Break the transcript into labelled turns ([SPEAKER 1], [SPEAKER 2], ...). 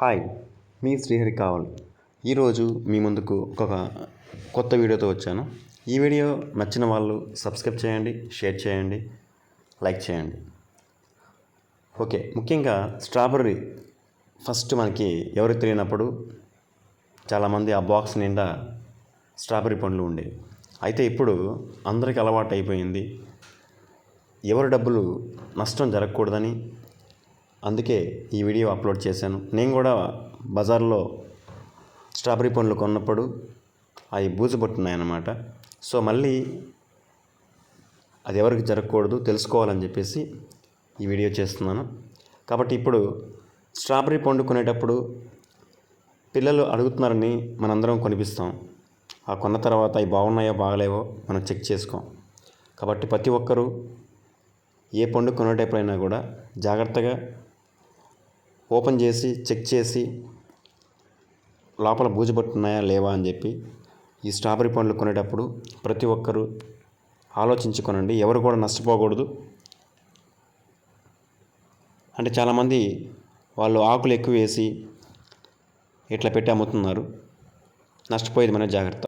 [SPEAKER 1] Hi మీ శ్రీహరి కావల్. ఈరోజు మీ ముందుకు ఒక కొత్త వీడియోతో వచ్చాను. ఈ వీడియో నచ్చిన వాళ్ళు సబ్స్క్రైబ్ చేయండి షేర్ చేయండి లైక్ చేయండి. ఓకే ముఖ్యంగా స్ట్రాబెర్రీ. ఫస్ట్ మనకి ఎవరికి తెలియనప్పుడు చాలామంది ఆ బాక్స్ నిండా స్ట్రాబెర్రీ పండ్లు ఉండేవి అయితే ఇప్పుడు అందరికీ అలవాటు అయిపోయింది. ఎవరి డబ్బులు నష్టం జరగకూడదని అందుకే ఈ వీడియో అప్లోడ్ చేశాను. నేను కూడా బజార్లో స్ట్రాబెర్రీ పండ్లు కొన్నప్పుడు అవి బూజు పట్టున్నాయన్నమాట సో మళ్ళీ అది ఎవరికి జరగకూడదు తెలుసుకోవాలని చెప్పేసి ఈ వీడియో చేస్తున్నాను. కాబట్టి ఇప్పుడు స్ట్రాబెర్రీ పండు కొనేటప్పుడు పిల్లలు అడుగుతున్నారని మనందరం కొనిపిస్తాం. ఆ కొన్న తర్వాత అవి బాగున్నాయో బాగలేవో మనం చెక్ చేసుకోం. కాబట్టి ప్రతి ఒక్కరూ ఏ పండు కొనేటప్పుడైనా కూడా జాగ్రత్తగా ఓపెన్ చేసి చెక్ చేసి లోపల బూజు పట్టున్నాయా లేవా అని చెప్పి ఈ స్ట్రాబెర్రీ పండ్లు కొనేటప్పుడు ప్రతి ఒక్కరూ ఆలోచించుకోనండి. ఎవరు కూడా నష్టపోకూడదు. అంటే చాలామంది వాళ్ళు ఆకులు ఎక్కువ వేసి ఇట్లా పెట్టి అమ్ముతున్నారు. నష్టపోయేది మన జాగ్రత్త.